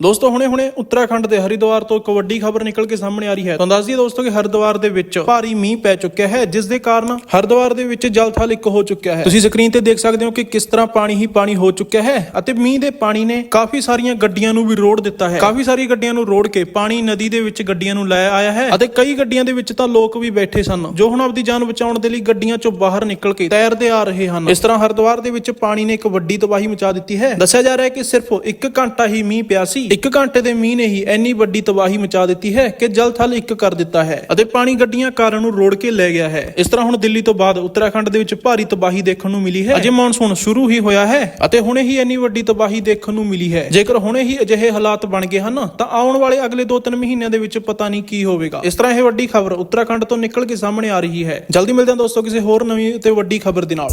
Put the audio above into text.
ਦੋਸਤੋ, ਹੁਣੇ ਹੁਣੇ ਉੱਤਰਾਖੰਡ ਦੇ ਹਰਿਦੁਆਰ ਤੋਂ ਇੱਕ ਵੱਡੀ ਖਬਰ ਨਿਕਲ ਕੇ ਸਾਹਮਣੇ ਆ ਰਹੀ ਹੈ। ਤੁਹਾਨੂੰ ਦੱਸ ਦਈਏ ਦੋਸਤੋ ਕਿ ਹਰਿਦੁਆਰ ਦੇ ਵਿੱਚ ਭਾਰੀ ਮੀਂਹ ਪੈ ਚੁੱਕਿਆ ਹੈ, ਜਿਸ ਦੇ ਕਾਰਨ ਹਰਿਦੁਆਰ ਦੇ ਵਿੱਚ ਜਲ ਥਲ ਇੱਕ ਹੋ ਚੁੱਕਿਆ ਹੈ। ਤੁਸੀਂ ਸਕਰੀਨ ਤੇ ਦੇਖ ਸਕਦੇ ਹੋ ਕਿ ਕਿਸ ਤਰ੍ਹਾਂ ਪਾਣੀ ਹੀ ਪਾਣੀ ਹੋ ਚੁੱਕਿਆ ਹੈ ਅਤੇ ਮੀਂਹ ਦੇ ਪਾਣੀ ਨੇ ਕਾਫੀ ਸਾਰੀਆਂ ਗੱਡੀਆਂ ਨੂੰ ਵੀ ਰੋੜ ਦਿੱਤਾ ਹੈ। ਕਾਫੀ ਸਾਰੀ ਗੱਡੀਆਂ ਨੂੰ ਰੋੜ ਕੇ ਪਾਣੀ ਨਦੀ ਦੇ ਵਿੱਚ ਗੱਡੀਆਂ ਨੂੰ ਲੈ ਆਇਆ ਹੈ ਅਤੇ ਕਈ ਗੱਡੀਆਂ ਦੇ ਵਿੱਚ ਤਾਂ ਲੋਕ ਵੀ ਬੈਠੇ ਸਨ, ਜੋ ਹੁਣ ਆਪਦੀ ਜਾਨ ਬਚਾਉਣ ਦੇ ਲਈ ਗੱਡੀਆਂ ਚੋਂ ਬਾਹਰ ਨਿਕਲ ਕੇ ਤੈਰਦੇ ਆ ਰਹੇ ਹਨ। ਇਸ ਤਰ੍ਹਾਂ ਹਰਿਦੁਆਰ ਦੇ ਵਿੱਚ ਪਾਣੀ ਨੇ ਇੱਕ ਵੱਡੀ ਤਬਾਹੀ ਮਚਾ ਦਿੱਤੀ ਹੈ। ਦੱਸਿਆ ਜਾ ਰਿਹਾ ਹੈ ਕਿ ਸਿਰਫ 1 ਘੰਟਾ ਹੀ ਮੀਂਹ ਪਿਆ ਸੀ 1 ਘੰਟੇ ਦੇ ਮੀਂਹ ਨੇ ਹੀ ਇੰਨੀ ਵੱਡੀ ਤਬਾਹੀ ਮਚਾ ਦਿੱਤੀ ਹੈ ਕਿ ਜਲ ਥਲ ਇੱਕ ਕਰ ਦਿੱਤਾ ਹੈ ਅਤੇ ਪਾਣੀ ਗੱਡੀਆਂ ਕਾਰਾਂ ਨੂੰ ਰੋੜ ਕੇ ਲੈ ਗਿਆ ਹੈ। ਇਸ ਤਰ੍ਹਾਂ ਹੁਣ ਦਿੱਲੀ ਤੋਂ ਬਾਅਦ ਉੱਤਰਾਖੰਡ ਦੇ ਵਿੱਚ ਭਾਰੀ ਤਬਾਹੀ ਦੇਖਣ ਨੂੰ ਮਿਲੀ ਹੈ। ਅਜੇ ਮੌਨਸੂਨ ਸ਼ੁਰੂ ਹੀ ਹੋਇਆ ਹੈ ਅਤੇ ਹੁਣੇ ਹੀ ਇੰਨੀ ਵੱਡੀ ਤਬਾਹੀ ਦੇਖਣ ਨੂੰ ਮਿਲੀ ਹੈ। ਜੇਕਰ ਹੁਣੇ ਹੀ ਅਜਿਹੇ ਹਾਲਾਤ ਬਣ ਗਏ ਹਨ, ਤਾਂ ਆਉਣ ਵਾਲੇ ਅਗਲੇ 2-3 ਮਹੀਨਿਆਂ ਦੇ ਵਿੱਚ ਪਤਾ ਨਹੀਂ ਕੀ ਹੋਵੇਗਾ। ਇਸ ਤਰ੍ਹਾਂ ਇਹ ਵੱਡੀ ਖਬਰ ਉੱਤਰਾਖੰਡ ਤੋਂ ਨਿਕਲ ਕੇ ਸਾਹਮਣੇ ਆ ਰਹੀ ਹੈ। ਜਲਦੀ ਮਿਲਦੇ ਹਾਂ ਦੋਸਤੋ ਕਿਸੇ ਹੋਰ ਨਵੀਂ ਤੇ ਵੱਡੀ ਖਬਰ ਦੇ ਨਾਲ।